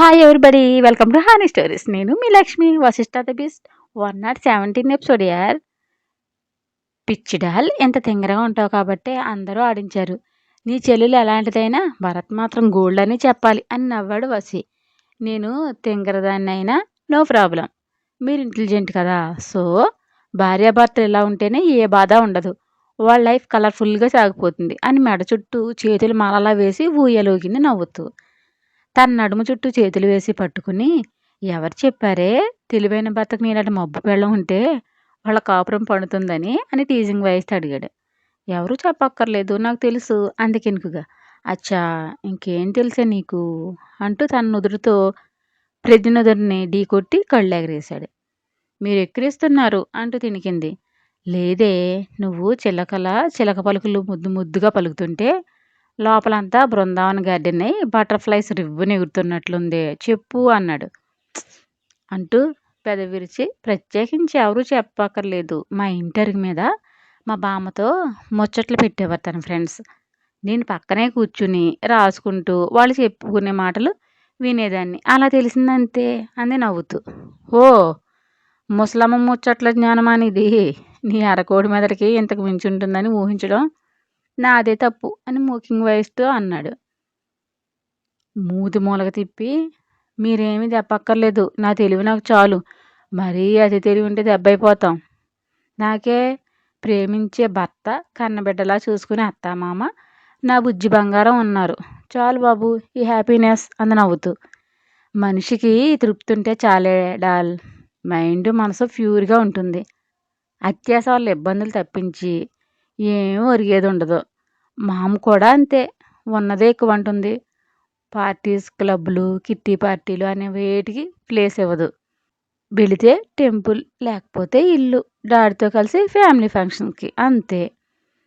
Hi everybody welcome to honey stories నేను మీ Lakshmi Vasishta the best. One naught seventeen episode యార్ పిచ్చి doll ఎంత తింగరగా ఉంటావు కాబట్టి అందరూ ఆడించారు. నీ చెల్లెలు ఎలాంటిదైనా భరత్ మాత్రం గోల్డ్ అని చెప్పాలి అని నవ్వాడు వసి నేను తింగరదాన్ని అయినా నో ప్రాబ్లం మీరు ఇంటెలిజెంట్ కదా. సో భార్యాభర్తలు ఇలా ఉంటేనే ఏ బాధ ఉండదు. వాళ్ళ లైఫ్ కలర్ఫుల్గా సాగిపోతుంది అని మెడ చుట్టూ చేతులు మాలలా వేసి ఊయలోగింది నవ్వుతూ. తన నడుము చుట్టూ చేతులు వేసి పట్టుకుని ఎవరు చెప్పారే? తెలివైన భర్తకు నీలాంటి మబ్బు పెళ్ళం ఉంటే వాళ్ళ కాపురం పండుతుందని అని టీజింగ్ వయసు అడిగాడు. ఎవరు చెప్పక్కర్లేదు నాకు తెలుసు అందుకెనుకుగా అచ్చా ఇంకేం తెలుసా నీకు? అంటూ తన నుదురుతో ప్రతి నుదురిని ఢీ కొట్టి కళ్ళు ఎగరేశాడు. మీరు ఎక్కిరిస్తున్నారు అంటూ తినికింది. లేదే నువ్వు చిలకల చిలక పలుకులు ముద్దు ముద్దుగా పలుకుతుంటే లోపలంతా బృందావన్ గార్డెన్ అయి బటర్ఫ్లైస్ రివ్వుని ఎగురుతున్నట్లుంది చెప్పు అన్నాడు. అంటూ పెద విరిచి ప్రత్యేకించి ఎవరూ చెప్పక్కర్లేదు. మా ఇంటర్వ్యూ మీద మా బామ్మతో ముచ్చట్లు పెట్టేవారు తన ఫ్రెండ్స్. నేను పక్కనే కూర్చుని రాసుకుంటూ వాళ్ళు చెప్పుకునే మాటలు వినేదాన్ని. అలా తెలిసిందంతే అంది నవ్వుతూ. ఓ ముసలమ్మ ముచ్చట్ల జ్ఞానం నీ అరకోడి మెదడికి ఇంతకు మించి ఉంటుందని ఊహించడం నాదే తప్పు అని మూకింగ్ వయసుతో అన్నాడు. మూతి మూలక తిప్పి మీరేమీ దెబ్బక్కర్లేదు నా తెలివి నాకు చాలు. మరీ అతి తెలివి ఉంటే దెబ్బైపోతాం. నాకే ప్రేమించే భర్త కన్నబిడ్డలా చూసుకునే అత్తామామ నా బుజ్జి బంగారం ఉన్నారు. చాలు బాబు ఈ హ్యాపీనెస్ అంద నవ్వుతూ. మనిషికి తృప్తి ఉంటే చాలే డాల్. మైండ్ మనసు ప్యూర్గా ఉంటుంది. అత్యాస వాళ్ళ ఇబ్బందులు తప్పించి ఏమీ ఒరిగేది ఉండదు మామ కూడా అంతే. ఉన్నదే ఎక్కువ అంటుంది పార్టీస్ క్లబ్లు కిట్టి పార్టీలు అనే వేటికి ప్లేస్ ఇవ్వదు. వెళితే టెంపుల్ లేకపోతే ఇల్లు. డాడీతో కలిసి ఫ్యామిలీ ఫంక్షన్కి. అంతే.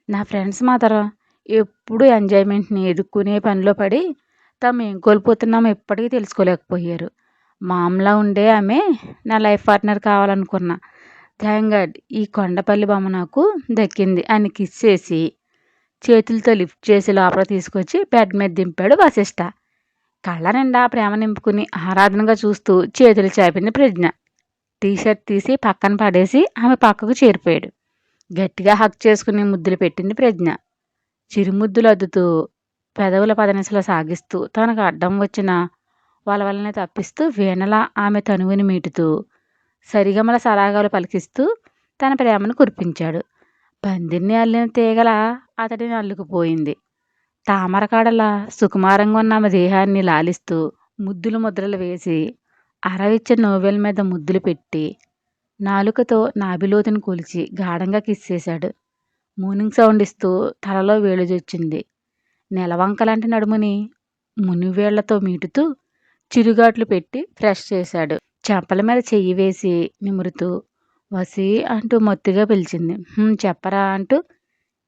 నా ఫ్రెండ్స్ మాత్రం ఎప్పుడు ఎంజాయ్మెంట్ని ఎదుక్కునే పనిలో పడి తాము ఏం కోల్పోతున్నామో ఎప్పటికీ తెలుసుకోలేకపోయారు. మామలా ఉండే ఆమె నా లైఫ్ పార్ట్నర్ కావాలనుకున్నా. థ్యాంక్ గాడ్ ఈ కొండపల్లి బొమ్మ నాకు దక్కింది అని కిస్ చేసి చేతులతో లిఫ్ట్ చేసి లోపల తీసుకొచ్చి బెడ్ మీద దింపాడు వశిష్ట. కళ్ళ నిండా ప్రేమ నింపుకుని ఆరాధనగా చూస్తూ చేతులు చాపింది ప్రజ్ఞ. టీషర్ట్ తీసి పక్కన పడేసి ఆమె పక్కకు చేరిపోయాడు. గట్టిగా హక్ చేసుకుని ముద్దులు పెట్టింది ప్రజ్ఞ. చిరుముద్దులు అద్దుతూ పెదవుల పదనిసలు సాగిస్తూ తనకు అడ్డం వచ్చిన వాళ్ళ వల్లనే తప్పిస్తూ వీణలా ఆమె తనువుని మీటుతూ సరిగమల సరాగాలు పలికిస్తూ తన ప్రేమను కురిపించాడు. పందిరిని అల్లిన తీగల అతడిని అల్లుకుపోయింది తామరకాడలా సుకుమారంగా ఉన్న ఆమె దేహాన్ని లాలిస్తూ ముద్దులు ముద్రలు వేసి అరవిచ్చే నోవెల్ మీద ముద్దులు పెట్టి నాలుకతో నాభిలోతుని కొలిచి గాఢంగా కిస్సేశాడు మూనింగ్ సౌండ్ ఇస్తూ తలలో వేలుజొచ్చింది నెలవంకలాంటి నడుముని మునివేళ్ళతో మీటుతూ చిరుగాట్లు పెట్టి ఫ్రెష్ చేశాడు. చెంపల మీద చెయ్యి వేసి నిమురుతూ వసి అంటూ మొత్తుగా పిలిచింది. చెప్పరా అంటూ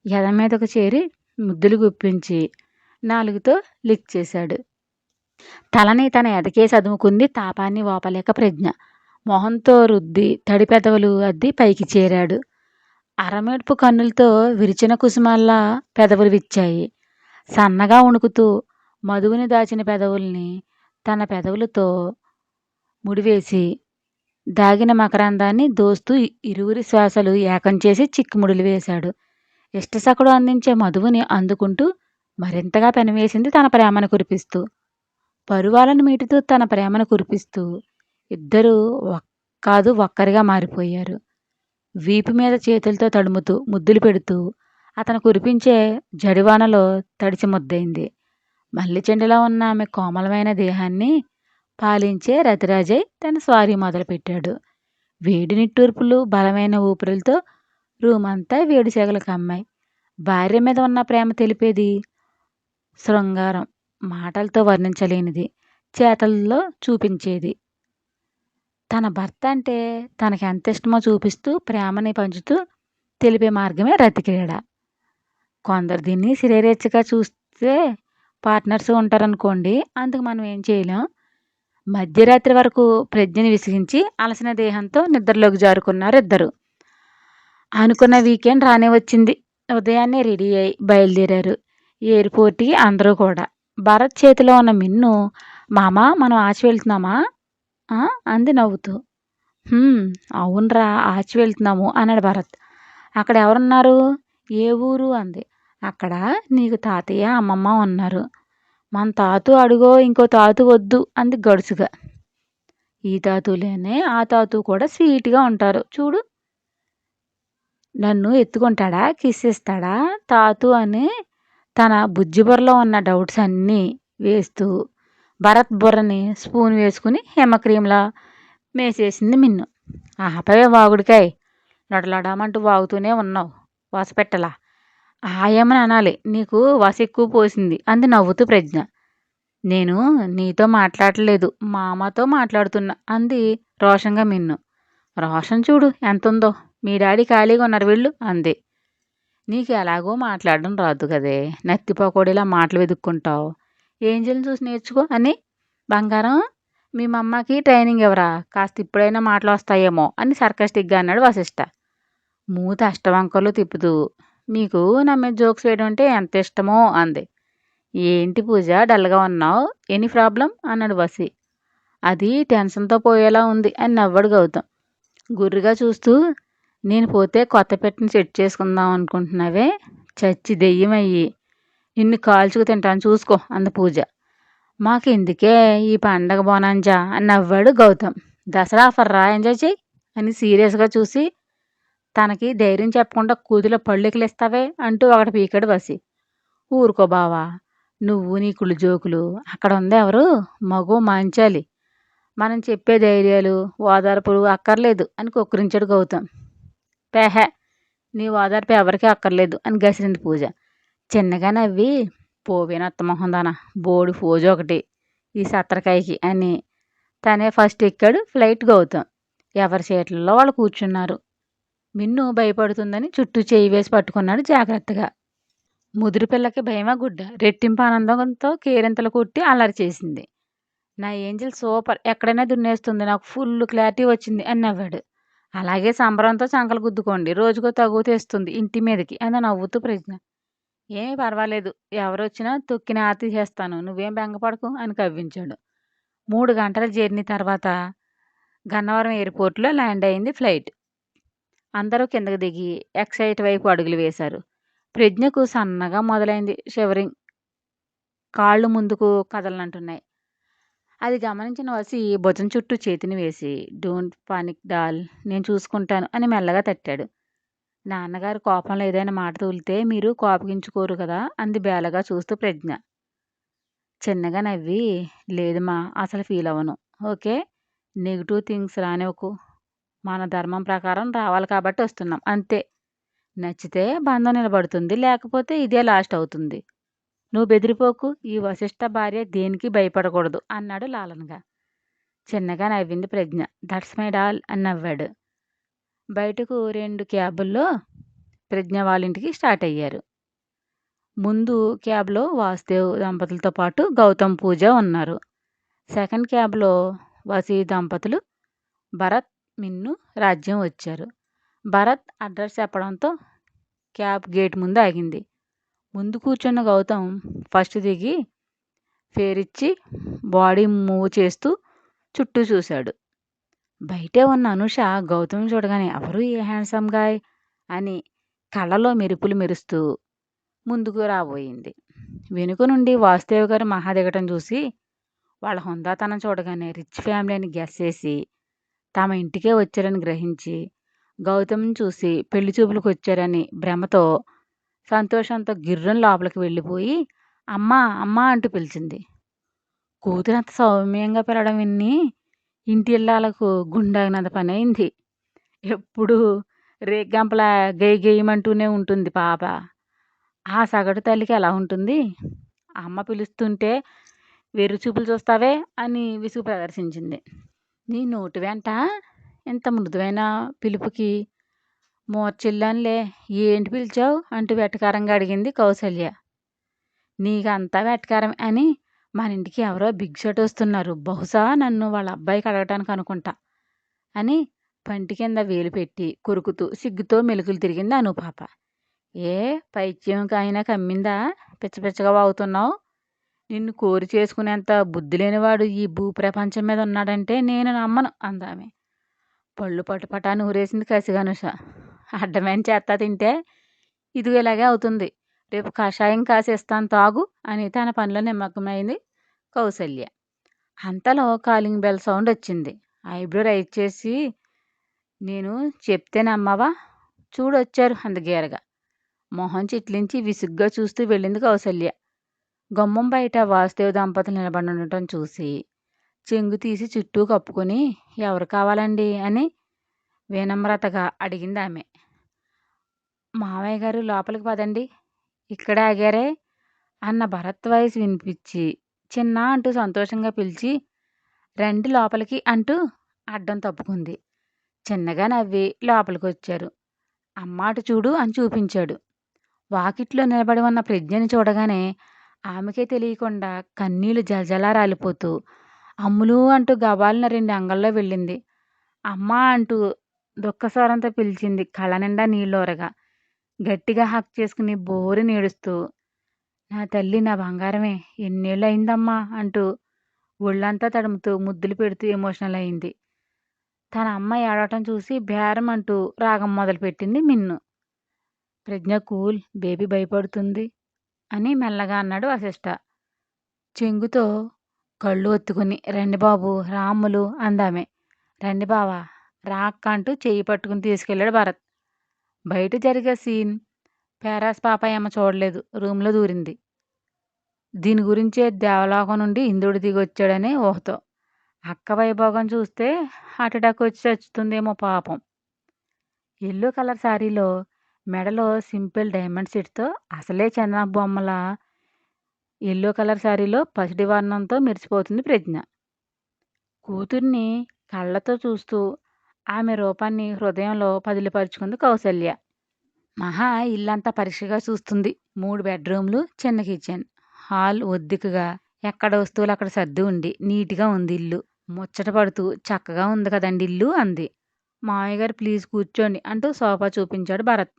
ఎద మీదకు చేరి ముద్దులు గుప్పించి నాలుగుతో లిక్ చేశాడు. తలని తన ఎదకే చదువుకుంది తాపాన్ని ఓపలేక ప్రజ్ఞ. మొహంతో రుద్ది తడి పెదవులు అద్ది పైకి చేరాడు. అరమేడుపు కన్నులతో విరిచిన కుసుమల్లా పెదవులు విచ్చాయి. సన్నగా ఉణుకుతూ మధువుని దాచిన పెదవుల్ని తన పెదవులతో ముడివేసి దాగిన మకరందాన్ని దోస్తూ ఇరువురి శ్వాసలు ఏకం చేసి చిక్కుముడులు వేశాడు. ఇష్టసకుడు అందించే మధువుని అందుకుంటూ మరింతగా పెనవేసింది తన ప్రేమను కురిపిస్తూ. పరువాలను మీటుతూ తన ప్రేమను కురిపిస్తూ ఇద్దరూ కాదు ఒక్కరిగా మారిపోయారు. వీపు మీద చేతులతో తడుముతూ ముద్దులు పెడుతూ అతను కురిపించే జడివానలో తడిచి ముద్దయింది. మల్లి చెండులో ఉన్న ఆమె కోమలమైన దేహాన్ని పాలించే రతిరాజై తన స్వారీ మొదలుపెట్టాడు. వేడి నిట్టూర్పులు బలమైన ఊపిరులతో రూమ్ అంతా వేడి సెగలకు అమ్మాయి భార్య మీద ఉన్న ప్రేమ తెలిపేది? శృంగారం. మాటలతో వర్ణించలేనిది. చేతల్లో చూపించేది. తన భర్త అంటే తనకి ఎంత ఇష్టమో చూపిస్తూ ప్రేమని పంచుతూ తెలిపే మార్గమే రతిక్రీడ కొందరు దీన్ని శరీరేచ్ఛగా చూస్తే పార్ట్నర్స్ ఉంటారనుకోండి అందుకు మనం ఏం చేయలేం? మధ్యరాత్రి వరకు ప్రజ్ఞని విసిగించి అలసిన దేహంతో నిద్రలోకి జారుకున్నారు ఇద్దరు. అనుకున్న వీకెండ్ రానే వచ్చింది. ఉదయాన్నే రెడీ అయి బయలుదేరారు. ఎయిర్పోర్ట్కి అందరూ కూడా. భరత్ చేతిలో ఉన్న మిన్ను మామ మనం ఆచి వెళ్తున్నామా? అంది నవ్వుతూ. అవునరా ఆచి వెళ్తున్నాము అన్నాడు భరత్. అక్కడ ఎవరున్నారు? ఏ ఊరు? అంది. అక్కడ నీకు తాతయ్య అమ్మమ్మ ఉన్నారు. మన తాతు అడుగో ఇంకో తాతు వద్దు అంది గడుసుగా. ఈ తాతులేనే ఆ తాతు కూడా స్వీట్గా ఉంటారు. చూడు. నన్ను ఎత్తుకుంటాడా? కిస్ ఇస్తాడా తాతు అని తన బుజ్జి బుర్రలో ఉన్న డౌట్స్ అన్నీ వేస్తూ భరత్ బుర్రని స్పూన్ వేసుకుని హిమక్రీంలా మేసేసింది మిన్ను. ఆపవే వాగుడికాయ్. లొడలొడమంటూ వాగుతూనే ఉన్నావు. వాసపెట్టలా. హాయమని అనాలి. నీకు వస ఎక్కువ పోసింది. అంది నవ్వుతూ ప్రజ్ఞ. నేను నీతో మాట్లాడలేదు. మా అమ్మతో మాట్లాడుతున్నా. అంది రోషంగా మిన్ను. రోషన్ చూడు ఎంత ఉందో మీ డాడీ ఖాళీగా ఉన్నారు వీళ్ళు అంది. నీకు ఎలాగో మాట్లాడడం రాదు కదే. నత్తి మాటలు వెతుక్కుంటావు ఏంజల్ని చూసి నేర్చుకో అని. బంగారం మీ మమ్మకి ట్రైనింగ్ ఎవరా కాస్త ఇప్పుడైనా మాటలు వస్తాయేమో అని సర్కస్టిక్గా అన్నాడు వశిష్ట. మూత అష్టవంకర్లు తిప్పుతూ. మీకు నా మీద జోక్స్ వేయడం అంటే ఎంత ఇష్టమో అంది. ఏంటి పూజ డల్గా ఉన్నావు? Any problem? అన్నాడు వసి. అది టెన్షన్తో పోయేలా ఉంది అని నవ్వడు గౌతమ్. గుర్రుగా చూస్తూ నేను పోతే కొత్త పెట్టిని సెట్ చేసుకుందాం అనుకుంటున్నావే? చచ్చి దెయ్యమయ్యి. నిన్ను కాల్చుకు తింటాను చూసుకో అంది పూజ. మాకు ఎందుకే ఈ పండగ బోనాంజా? అని నవ్వాడు గౌతమ్. దసరా ఆఫర్ రా ఎంజాయ్ చేయి అని సీరియస్గా చూసి తనకి ధైర్యం చెప్పకుండా కూతులో పళ్ళెకిలు అంటూ ఒకటి పీకాడు వసి. ఊరుకో బావా నువ్వు నీ కుళ్ళు జోకులు. అక్కడ ఉంది ఎవరు? మగో మాంచాలి. మనం చెప్పే ధైర్యాలు ఓదార్పులు అక్కర్లేదు అని కొక్కరించాడు గౌతమ్. పేహే నీ ఓదార్పు ఎవరికీ అక్కర్లేదు అని గసిరింది పూజ. చిన్నగా నవ్వి పోవేన దాన బోడి ఫోజు ఒకటి ఈ సత్తరకాయకి అని తనే ఫస్ట్ ఎక్కాడు ఫ్లైట్ గౌతమ్. ఎవరి సీట్లలో వాళ్ళు కూర్చున్నారు? మిన్ను భయపడుతుందని చుట్టూ చేయి వేసి పట్టుకున్నాడు జాగ్రత్తగా. ముదురు పిల్లకి భయమా గుడ్డ? రెట్టింపు ఆనందంతో కేరింతలు కొట్టి అల్లరి చేసింది. నా ఏంజల్ సూపర్ ఎక్కడైనా దున్నేస్తుంది నాకు ఫుల్ క్లారిటీ వచ్చింది అని నవ్వాడు. అలాగే సంబరంతో చంకలు గుద్దుకోండి రోజుకో తగు తెస్తుంది ఇంటి మీదకి అని నవ్వుతూ ప్రజ్ఞ. ఏమీ పర్వాలేదు ఎవరొచ్చినా తొక్కిన ఆతి చేస్తాను నువ్వేం బెంగపడకు అని కవ్వించాడు. మూడు గంటల జర్నీ తర్వాత గన్నవరం ఎయిర్పోర్ట్లో ల్యాండ్ అయింది ఫ్లైట్. అందరూ కిందకు దిగి ఎక్సైట్ వైపు అడుగులు వేశారు. ప్రజ్ఞకు సన్నగా మొదలైంది షివరింగ్. కాళ్ళు ముందుకు కదలనంటున్నాయి. అది గమనించిన వసి భుజం చుట్టూ చేతిని వేసి డోంట్ పానిక్ డాల్ నేను చూసుకుంటాను అని మెల్లగా తట్టాడు. నాన్నగారు కోపంలో ఏదైనా మాట తూలితే మీరు కోపగించుకోరు కదా అంది బేలగా చూస్తూ ప్రజ్ఞ. చిన్నగా నవ్వి లేదమ్మా అసలు ఫీల్ అవ్వను ఓకే? Negative things రానివ్వకు. మన ధర్మం ప్రకారం రావాలి కాబట్టి వస్తున్నాం. అంతే. నచ్చితే బంధం నిలబడుతుంది. లేకపోతే ఇదే లాస్ట్ అవుతుంది. నువ్వు బెదిరిపోకు. ఈ వశిష్ట భార్య దేనికి భయపడకూడదు అన్నాడు లాలనగా. చిన్నగా నవ్వింది ప్రజ్ఞ. దట్స్ మై డాల్ అని నవ్వాడు. బయటకు రెండు క్యాబుల్లో ప్రజ్ఞ వాళ్ళ ఇంటికి స్టార్ట్ అయ్యారు. ముందు క్యాబ్లో వాసుదేవ్ దంపతులతో పాటు గౌతమ్ పూజ ఉన్నారు. సెకండ్ క్యాబ్లో వసీ దంపతులు భరత్ మిన్ను రాజ్యం వచ్చారు. భరత్ అడ్రస్ చెప్పడంతో క్యాబ్ గేట్ ముందు ఆగింది. ముందు కూర్చున్న గౌతమ్ ఫస్ట్ దిగి ఫేరిచ్చి బాడీ మూవ్ చేస్తూ చుట్టూ చూశాడు. బయటే ఉన్న అనుష గౌతమ్ చూడగానే ఎవరు ఏ హ్యాండ్సమ్ గాయ్? అని కళ్ళలో మెరుపులు మెరుస్తూ ముందుకు రాబోయింది. వెనుక నుండి వాసుదేవ్ గారు మహా దిగటం చూసి వాళ్ళ హుందాతనం చూడగానే రిచ్ ఫ్యామిలీ అని గెస్ చేసి తమ ఇంటికే వచ్చారని గ్రహించి గౌతమ్ని చూసి పెళ్ళి చూపులకు వచ్చారని భ్రమతో సంతోషంతో గిర్రం లోపలికి వెళ్ళిపోయి అమ్మా అమ్మా అంటూ పిలిచింది. కూతురు అంత సౌమ్యంగా పెరగడం విన్ని ఇంటి ఇళ్ళకు గుండాగినంత పని అయింది ఎప్పుడు రేగ్గంపల గెయ్యి గెయ్యమంటూనే ఉంటుంది పాప. ఆ సగటు తల్లికి ఎలా ఉంటుంది? అమ్మ పిలుస్తుంటే వెర్రి చూపులు చూస్తావే అని విసుగు ప్రదర్శించింది. నీ నోటి వెంట ఇంత మృదువైన పిలుపుకి మూర్చిల్లానులే ఏంటి పిలిచావు? అంటూ వెటకారంగా అడిగింది కౌసల్య. నీకంతా వెటకారం అని మన ఇంటికి ఎవరో బిగ్ షర్ట్ వస్తున్నారు. బహుశా నన్ను వాళ్ళ అబ్బాయికి అడగటానికి అనుకుంటా అని పంటి కింద వేలు పెట్టి కొరుకుతూ సిగ్గుతో మెలుకులు తిరిగింది అనుపాప. ఏ పైత్యం అయినా కమ్మిందా? పిచ్చపిచ్చగా వాగుతున్నావు? నిన్ను కోరి చేసుకునేంత బుద్ధి లేనివాడు ఈ భూ ప్రపంచం మీద ఉన్నాడంటే నేను నమ్మను అందామె. పళ్ళు పట్టుపటా ఊరేసింది కసిగనుష అడ్డమైన చేత్త తింటే ఇది ఇలాగే అవుతుంది. రేపు కషాయం కాసి ఇస్తాను తాగు అని తన పనిలో నిమ్మకమైంది కౌసల్య. అంతలో కాలింగ్ బెల్ సౌండ్ వచ్చింది. ఐబ్రో రైట్ చేసి నేను చెప్తే నమ్మవా? చూడొచ్చారు అందగేరగా మొహం చిట్లించి విసుగ్గా చూస్తూ వెళ్ళింది కౌసల్య. గుమ్మం బయట వాసుదేవ్ దంపతులు నిలబడి ఉండటం చూసి చెంగు తీసి చుట్టూ కప్పుకొని ఎవరు కావాలండి? అని వినమ్రతగా అడిగింది ఆమె. మావయ్య గారు లోపలికి పదండి. ఇక్కడ ఆగారే? అన్న భరత్ వాయిస్ వినిపించి చిన్న అంటూ సంతోషంగా పిలిచి రండి లోపలికి అంటూ అడ్డం తప్పుకుంది. చిన్నగా నవ్వి లోపలికి వచ్చారు. అమ్మ అటు చూడు అని చూపించాడు. వాకిట్లో నిలబడి ఉన్న ప్రజ్ఞని చూడగానే ఆమెకే తెలియకుండా కన్నీళ్ళు జలజలా రాలిపోతూ అమ్ములు అంటూ గబాలిన రెండు అంగల్లో వెళ్ళింది. అమ్మా అంటూ దుఃఖస్వరంతో పిలిచింది కళ్ళ నిండా నీళ్ళోరగా. గట్టిగా హక్ చేసుకుని బోరు నేడుస్తూ నా తల్లి నా బంగారమే ఎన్నేళ్ళు అయిందమ్మా అంటూ ఒళ్ళంతా తడుముతూ ముద్దులు పెడుతూ ఎమోషనల్ అయింది. తన అమ్మ ఏడవటం చూసి బేరం అంటూ రాగం మొదలుపెట్టింది మిన్ను. ప్రజ్ఞ కూల్ బేబీ భయపడుతుంది అని మెల్లగా అన్నాడు వశిష్ట చెంగుతో కళ్ళు ఒత్తుకుని రండి బాబు రాములు అందామే. రండి బావా రాక్క అంటూ చేయి పట్టుకుని తీసుకెళ్ళాడు భరత్. బయట జరిగే సీన్ పేరాస్ పాపాయమ్మ చూడలేదు రూమ్లో దూరింది. దీని గురించే దేవలోకం నుండి ఇందుడు దిగి ఊహతో. అక్క వైభోగం చూస్తే హార్ట్అటాక్ వచ్చి చచ్చుతుందేమో పాపం. ఎల్లో కలర్ శారీలో మెడలో సింపుల్ డైమండ్ సెట్తో అసలే చందన బొమ్మల. ఎల్లో కలర్ శారీలో పసిడి వర్ణంతో మెరిసిపోతుంది ప్రజ్ఞ. కూతుర్ని కళ్ళతో చూస్తూ ఆమె రూపాన్ని హృదయంలో పదిలిపరుచుకుంది కౌసల్య. మహా ఇల్లంతా పరీక్షగా చూస్తుంది. మూడు బెడ్రూమ్లు చిన్న కిచెన్. హాల్ ఒద్దికగా. ఎక్కడ వస్తువులు అక్కడ సర్ది ఉండి నీట్గా ఉంది ఇల్లు. ముచ్చట పడుతూ చక్కగా ఉంది కదండి ఇల్లు అంది. మామయ్య గారు ప్లీజ్ కూర్చోండి అంటూ సోఫా చూపించాడు భరత్.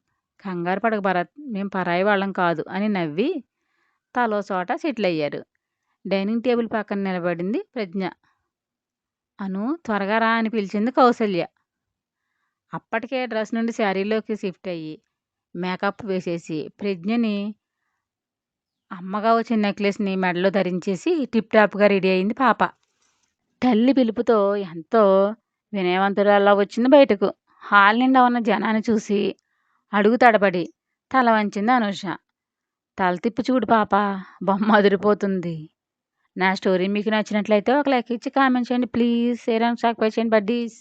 కంగారు పడక భరత్ మేము పరాయి వాళ్ళం కాదు అని నవ్వి తలో చోట సెటిల్ అయ్యారు డైనింగ్ టేబుల్ పక్కన నిలబడింది ప్రజ్ఞ. అను త్వరగా రా అని పిలిచింది కౌసల్య. అప్పటికే డ్రెస్ నుండి శారీలోకి షిఫ్ట్ అయ్యి మేకప్ వేసేసి ప్రజ్ఞని అమ్మగా వచ్చిన నెక్లెస్ని మెడలో ధరించేసి టిప్ టాప్గా రెడీ అయింది పాప. తల్లి పిలుపుతో ఎంతో వినయవంతురాల్లా వచ్చింది బయటకు. హాల్ నిండా ఉన్న జనాన్ని చూసి అడుగు తడబడి తల వంచింది అనూష. తల తిప్పి చూడు పాప బొమ్మ అదిరిపోతుంది. నా స్టోరీ మీకు నచ్చినట్లయితే ఒక లైక్ ఇచ్చి కామెంట్ చేయండి. ప్లీజ్ షేర్ అండ్ సబ్స్క్రైబ్ చేయండి బడ్డీస్.